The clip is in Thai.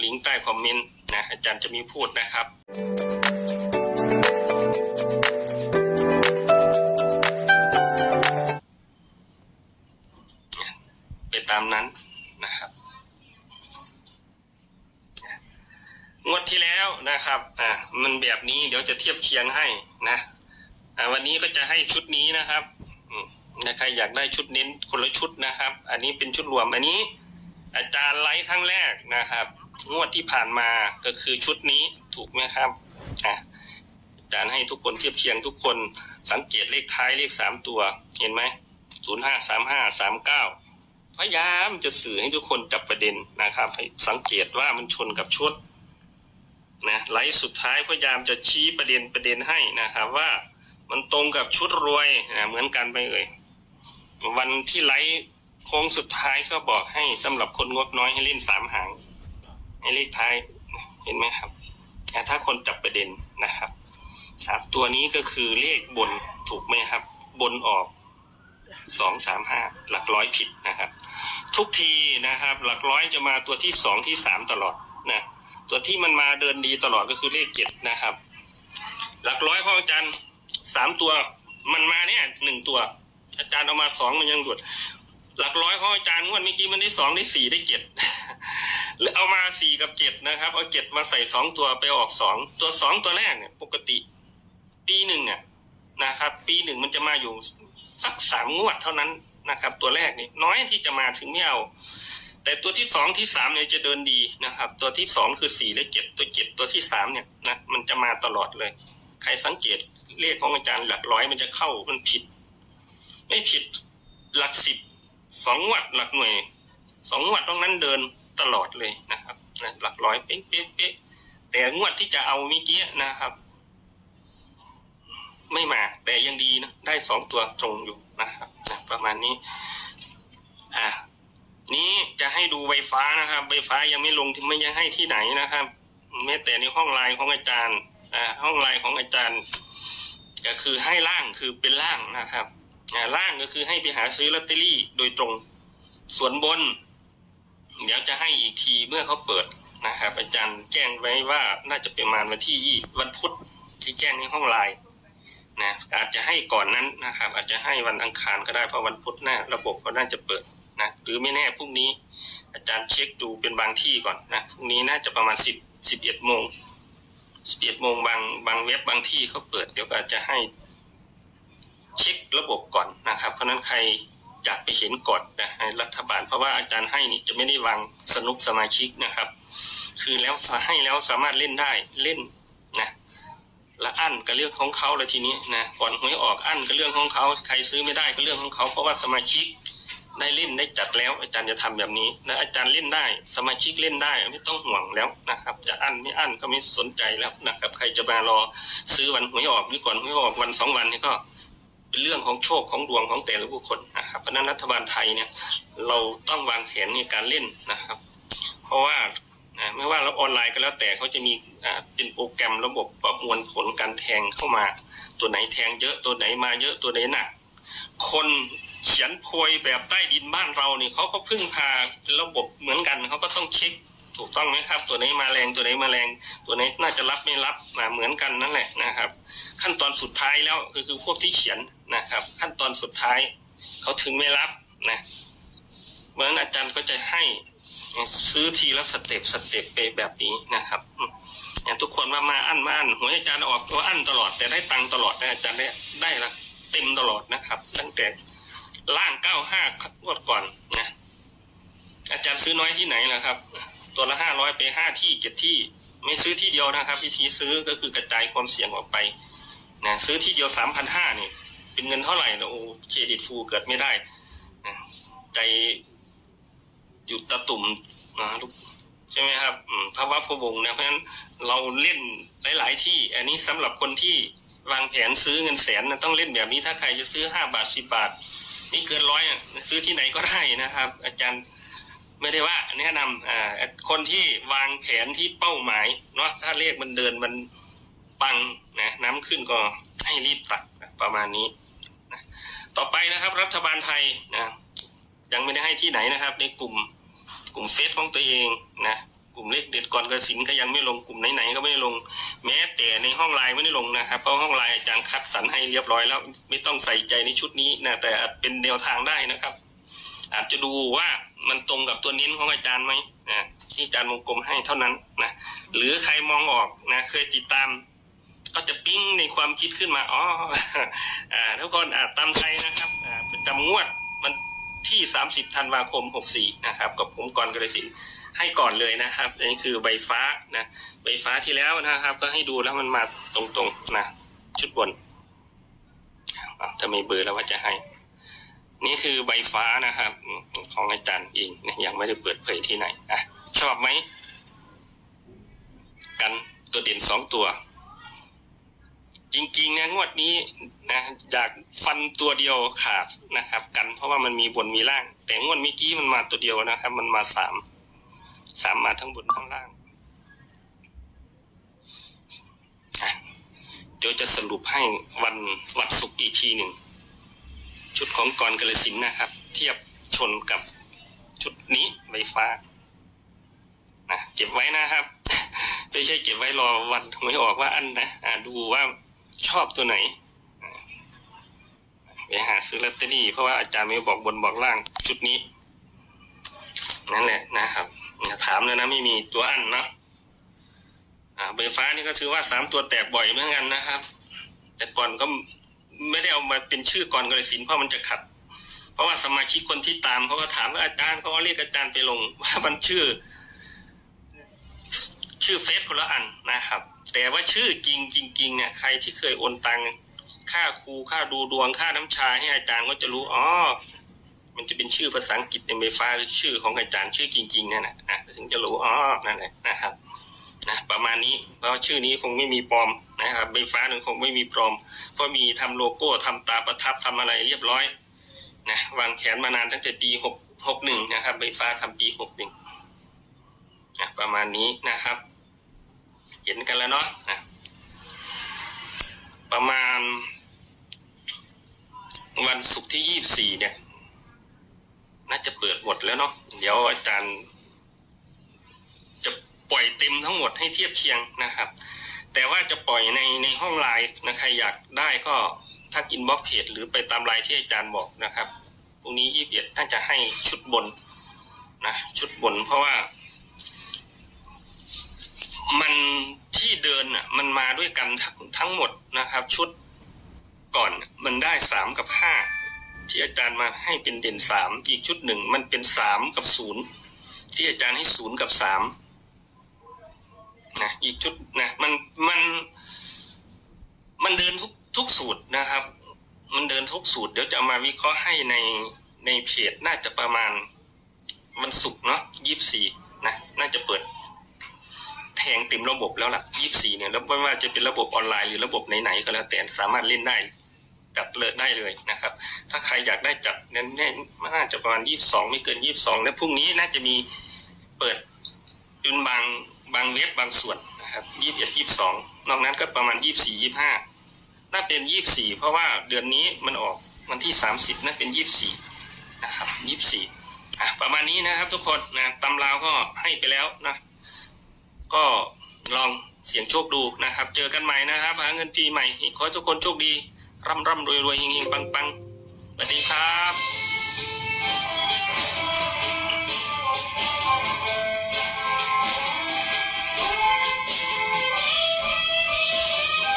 ลิงก์ใต้คอมเมนต์นะอาจารย์จะมีพูดนะครับไปตามนั้นนะครับงวดที่แล้วนะครับ อ่ามันแบบนี้เดี๋ยวจะเทียบเคียงให้นะอ่าวันนี้ก็จะให้ชุดนี้นะครับนะใครอยากได้ชุดเน้นคนละชุดนะครับ อันนี้เป็นชุดรวมอันนี้ อาจารย์ไลฟ์ครั้งแรกนะครับ งวดที่ผ่านมาก็คือชุดนี้ถูกไหมครับอะอาจารย์ให้ทุกคนเทียบเคียงทุกคนสังเกตเลขท้ายเลขสามตัว เห็นไหมศูนย์ห้าสามห้าสามเก้าพยายามจะสื่อให้ทุกคนจับประเด็นนะครับ ให้สังเกตว่ามันชนกับชุดนะไลฟ์สุดท้ายพยายามจะชี้ประเด็นประเด็นให้นะครับว่ามันตรงกับชุดรวยนะเหมือนกันไปเลยวันที่ไลฟ์โค้งสุดท้ายก็บอกให้สำหรับคนงบน้อยให้เล่นสามหาง ให้เลขท้ายเห็นไหมครับถ้าคนจับประเด็นนะครับสามตัวนี้ก็คือเลขบนถูกไหมครับ บนออกสองสามห้าหลักร้อยผิดนะครับ ทุกทีนะครับ หลักร้อยจะมาตัวที่สองที่สามตลอดนะตัวที่มันมาเดินดีตลอดก็คือเลขเจ็ดนะครับ หลักร้อยของอาจารย์สามตัวมันมาเนี่ยหนึ่งตัว อาจารย์เอามาสองมันยังหลุด หลักร้อยของอาจารย์งวดเมื่อกี้มันได้สองได้สี่ได้เจ็ด แล้วเอามาสี่กับเจ็ดนะครับ เอาเจ็ดมาใส่สองตัวไปออกสองตัวสองตัวแรกเนี่ยปกติ ปีหนึ่งเนี่ยนะครับ ปีหนึ่งมันจะมาอยู่สักสามงวดเท่านั้นนะครับ ตัวแรกนี่น้อยที่จะมาถึงไม่เอา แต่ตัวที่สองที่สามเนี่ยจะเดินดีนะครับ ตัวที่สองคือสี่และเจ็ดตัวเจ็ดตัวที่สามเนี่ยนะมันจะมาตลอดเลย ใครสังเกตเลขของอาจารย์หลักร้อยมันจะเข้ามันผิด ไม่ผิดหลักสิบสองวัดหลักหน่วยสองงวัดตรงนั้นเดิน ตลอดเลยนะครับนะหลักร้อยเป๊ะเป๊ะเป๊ะแต่งวดที่จะเอาเมื่อกี้นะครับ ไม่มา แต่ยังดีนะได้สองตัวตรงอยู่นะครับนะประมาณนี้ อะนี้จะให้ดูไวฟ้านะครับไวฟ้ายังไม่ลงที่ไม่ยังให้ที่ไหนนะครับแม้แต่ในห้องไลน์ของอาจารย์อ่าห้องไลน์ของอาจารย์ ก็คือให้ล่างคือเป็นล่างนะครับอ่าล่างก็คือให้ไปหาซื้อลอตเตอรี่โดยตรงส่วนบน เดี๋ยวจะให้อีกทีเมื่อเขาเปิดนะครับอาจารย์แจ้งไว้ว่าน่าจะประมาณวันที่ยี่วันพุธที่แจ้งในห้องไลน์นะอาจจะให้ก่อนนั้นนะครับ อาจจะให้วันอังคารก็ได้เพราะวันพุธหน้าระบบก็น่าจะเปิดนะหรือไม่แน่พรุ่งนี้ อาจารย์เช็คดูเป็นบางที่ก่อนนะพรุ่งนี้น่าจะประมาณสิบสิบเอ็ดโมงสิบเอ็ดโมงบางบางเว็บบางที่เขาเปิดเดี๋ยวก็อาจจะให้เช็คระบบก่อนนะครับ เพราะฉะนั้นใคร อยากไปเห็นก่อนนะรัฐบาล เพราะว่าอาจารย์ให้นี่จะไม่ได้วางสนุกสมาชิกนะครับ คือแล้วให้แล้วสามารถเล่นได้เล่นนะละอั้นก็เรื่องของเขาแล้วทีนี้นะก่อนหวยออกอั้นก็เรื่องของเขาใครซื้อไม่ได้ก็เรื่องของเขาเพราะว่าสมาชิกได้เล่นได้จัดแล้วอาจารย์จะทำแบบนี้นะอาจารย์เล่นได้ สมาชิกเล่นได้ไม่ต้องห่วงแล้วนะครับ จะอั้นไม่อั้นก็ไม่สนใจแล้วนะครับ ใครจะมารอซื้อวันหวยออกหรือก่อนหวยออกวันสองวันนี่ก็ เป็นเรื่องของโชคของดวงของแต่ละบุคคลนะครับเพราะนั้นรัฐบาลไทยเนี่ยเราต้องวางแผนในการเล่นนะครับ เพราะว่าไม่ว่าเราออนไลน์ก็แล้วแต่เขาจะมีเป็นโปรแกรมระบบประมวลผลการแทงเข้ามา ตัวไหนแทงเยอะตัวไหนมาเยอะตัวไหนหนัก คนเขียนโพยแบบใต้ดินบ้านเราเนี่ยเขาก็พึ่งพาระบบเหมือนกันเขาก็ต้องเช็คถูกต้องไหมครับ ตัวไหนมาแรงตัวไหนมาแรง ตัวไหนน่าจะรับไม่รับมาเหมือนกันนั่นแหละนะครับ ขั้นตอนสุดท้ายแล้วก็คือพวกที่เขียน นะครับ ขั้นตอนสุดท้ายเขาถึงไม่รับนะเพราะฉะนั้นอาจารย์ก็จะให้ซื้อทีละสเต็ปสเต็ปไปแบบนี้นะครับอย่างทุกคนว่ามาอั้นมาอั้นหัวอาจารย์ออกตัวอั้นตลอดแต่ได้ตังตลอดนะอาจารย์ได้ได้ละเต็มตลอดนะครับ ตั้งแต่ล่างเก้าห้างวดก่อนนะอาจารย์ซื้อน้อยที่ไหนล่ะครับ ตัวละห้าร้อยไปห้าที่เจ็ดที่ ไม่ซื้อที่เดียวนะครับ วิธีซื้อก็คือกระจายความเสี่ยงออกไปนะซื้อที่เดียวสามพันห้านี่ เป็นเงินเท่าไหร่นะโอ้เครดิตฟูเกิดไม่ได้ใจอยู่ตะตุ่มนะลูกใช่ไหมครับอืมภาวะพวงนะเพราะฉะนั้นเราเล่นหลาย ๆ ที่ อันนี้สำหรับคนที่วางแผนซื้อเงินแสนนะต้องเล่นแบบนี้ถ้าใครจะซื้อห้าบาทสิบาท นี่เกินร้อยซื้อที่ไหนก็ได้นะครับ อาจารย์ไม่ได้ว่าแนะนำอ่าคนที่วางแผนที่เป้าหมายเนาะถ้าเลขมันเดินมันปังนะน้ำขึ้นก็ให้รีบตัด ประมาณนี้นะต่อไปนะครับ รัฐบาลไทยนะยังไม่ได้ให้ที่ไหนนะครับ ในกลุ่มกลุ่มเฟซของตัวเองนะกลุ่มเลขเด็ดก่อนกระสินก็ยังไม่ลงกลุ่มไหนๆก็ไม่ได้ลง แม้แต่ในห้องไลน์ไม่ได้ลงนะครับเพราะห้องไลน์อาจารย์คัดสรรให้เรียบร้อยแล้ว ไม่ต้องใส่ใจในชุดนี้นะแต่อาจเป็นแนวทางได้นะครับ อาจจะดูว่ามันตรงกับตัวเน้นของอาจารย์ไหมนะที่อาจารย์วงกลมให้เท่านั้นนะหรือใครมองออกนะเคยติดตาม ก็จะปิ้งในความคิดขึ้นมาอ๋ออ่าทุกคนอ่าตามไทยนะครับอ่าประจำงวดมันที่ 30ธันวาคม 64 นะครับ กับผมกรกระสินให้ก่อนเลยนะครับนนี้คือใบฟ้านะใบฟ้าที่แล้วนะครับ ก็ให้ดูแล้วมันมาตรงๆนะชุดบนถ้าไม่เบอร์แล้วว่าจะให้ นี่คือใบฟ้านะครับ ของอาจารย์เองนะยังไม่ได้เปิดเผยที่ไหนอะชอบไหมกันตัวเด่นสองตัว จริงๆนะงวดนี้นะอยากฟันตัวเดียวขาดนะครับ กันเพราะว่ามันมีบนมีล่าง แต่งวดเมื่อกี้มันมาตัวเดียวนะครับ มันมาสามสามมาทั้งบนทั้งล่างเดี๋ยวจะสรุปให้วันวันศุกร์อีกทีหนึ่งชุดของกรกระสินนะครับ เทียบชนกับชุดนี้ใบฟ้านะเก็บไว้นะครับไม่ใช่เก็บไว้รอวันไม่ออกว่าอันนะอ่าดูว่า ชอบตัวไหนไปหาซื้อลอตเตอรี่เพราะว่าอาจารย์ไม่บอกบนบอกล่างชุดนี้ นั่นแหละนะครับอย่าถามเลยนะไม่มีตัวอันเนาะอ่าใบฟ้านี่ก็ถือว่าสามตัวแตกบ่อยเหมือนกันนะครับ แต่ก่อนก็ไม่ได้เอามาเป็นชื่อกรกระสินเพราะมันจะขัด เพราะว่าสมาชิกคนที่ตามเขาก็ถามว่าอาจารย์เขาเรียกอาจารย์ไปลงว่ามันชื่อ ชื่อเฟซคนละอันนะครับ แต่ว่าชื่อจริงจริงๆเนี่ยใครที่เคยโอนตังค่าครูค่าดูดวงค่าน้ำชาให้อาจารย์ก็จะรู้อ๋อมันจะเป็นชื่อภาษาอังกฤษในไฟฟ้าชื่อของอาจารย์ชื่อจริงๆนั่นแหละอะถึงจะรู้อ๋อนั่นแหละนะครับนะประมาณนี้เพราะชื่อนี้คงไม่มีปลอมนะครับไฟฟ้าหนึ่งคงไม่มีปลอม เพราะมีทำโลโก้ทำตาประทับทำอะไรเรียบร้อยนะวางแผนมานานตั้งแต่ปีหกหกหนึ่งนะครับไฟฟ้าทำปีหกหนึ่งนะประมาณนี้นะครับ เห็นกันแล้วเนาะนะประมาณ วันศุกร์ที่ยี่บสี่เนี่ย น่าจะเปิดหมดแล้วเนาะเดี๋ยวอาจารย์ จะปล่อยเต็มทั้งหมดให้เทียบเคียงนะครับ แต่ว่าจะปล่อยในในห้องไลน์นะใครอยากได้ก็ทักอินบ็อกเพจหรือไปตามไลน์ที่อาจารย์บอกนะครับพรุ่งนี้ยี่สิบเอ็ดน่าจะให้ชุดบนนะชุดบนเพราะว่า มันที่เดินอะ มันมาด้วยกันทั้งทั้งหมดนะครับ ชุดก่อนมันได้สามกับห้าที่อาจารย์มาให้เป็นเด่นสามอีกชุดหนึ่งมันเป็นสามกับศูนย์ที่อาจารย์ให้ศูนย์กับสามนะอีกชุดนะมันมัน มันเดินทุกทุกสูตรนะครับ มันเดินทุกสูตร เดี๋ยวจะามาวิเคราะห์ให้ในในเพจน่าจะประมาณมันสุกร์เนาะยี่สี่นะ น่าจะเปิด แทงเต็มระบบแล้วล่ะ24เนี่ยแล้วไม่ว่าจะเป็นระบบออนไลน์หรือระบบไหนๆก็แล้วแต่สามารถเล่นได้จัดเลยได้เลยนะครับ ถ้าใครอยากได้จัดแน่ๆน่าจะประมาณ22ไม่เกิน22และพรุ่งนี้น่าจะมีเปิดเป็นบางบางเว็บบางส่วนนะครับ21 22นอกนั้นก็ประมาณ24 25น่าเป็น24เพราะว่าเดือนนี้มันออกวันที่30น่าเป็น24นะครับ24อ่ประมาณนี้นะครับทุกคนนะตำราก็ให้ไปแล้วนะ ก็ลองเสี่ยงโชคดูนะครับ เจอกันใหม่นะครับหาเงินปีใหม่ขอทุกคนโชคดีร่ำร่ำรวยรวยเฮงเฮงปังปังสวัสดีครับ